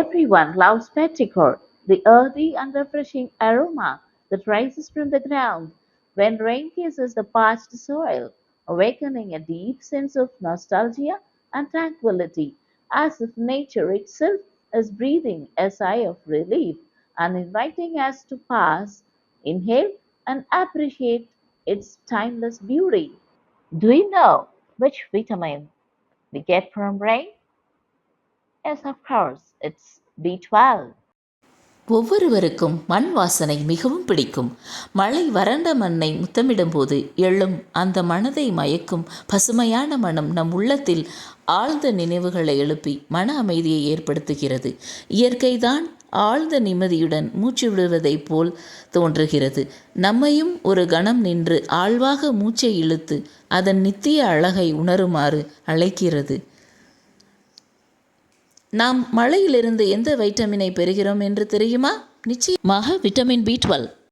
Everyone loves petrichor, the earthy and refreshing aroma that rises from the ground when rain kisses the parched soil, awakening a deep sense of nostalgia and tranquility, as if nature itself is breathing a sigh of relief and inviting us to pause, inhale, and appreciate its timeless beauty. Do you know which vitamin we get from rain? Yes, of course, it's B12. ஒவ்வொருவருக்கும் மண் வாசனை மிகவும் பிடிக்கும். மழை வறண்ட மண்ணை முத்தமிடும்போது எழும் அந்த மனதை மயக்கும் பசுமையான மனம் நம் உள்ளத்தில் ஆழ்ந்த நினைவுகளை எழுப்பி மன அமைதியை ஏற்படுத்துகிறது. இயற்கைதான் ஆழ்ந்த நிம்மதியுடன் மூச்சு விடுவதைப் போல் தோன்றுகிறது. நம்மையும் ஒரு கணம் நின்று ஆழ்வாக மூச்சை இழுத்து அதன் நித்திய அழகை உணருமாறு அழைக்கிறது. நாம் மழையிலிருந்து எந்த வைட்டமினை பெறுகிறோம் என்று தெரியுமா? நிச்சயமாக விட்டமின் பி டுவெல்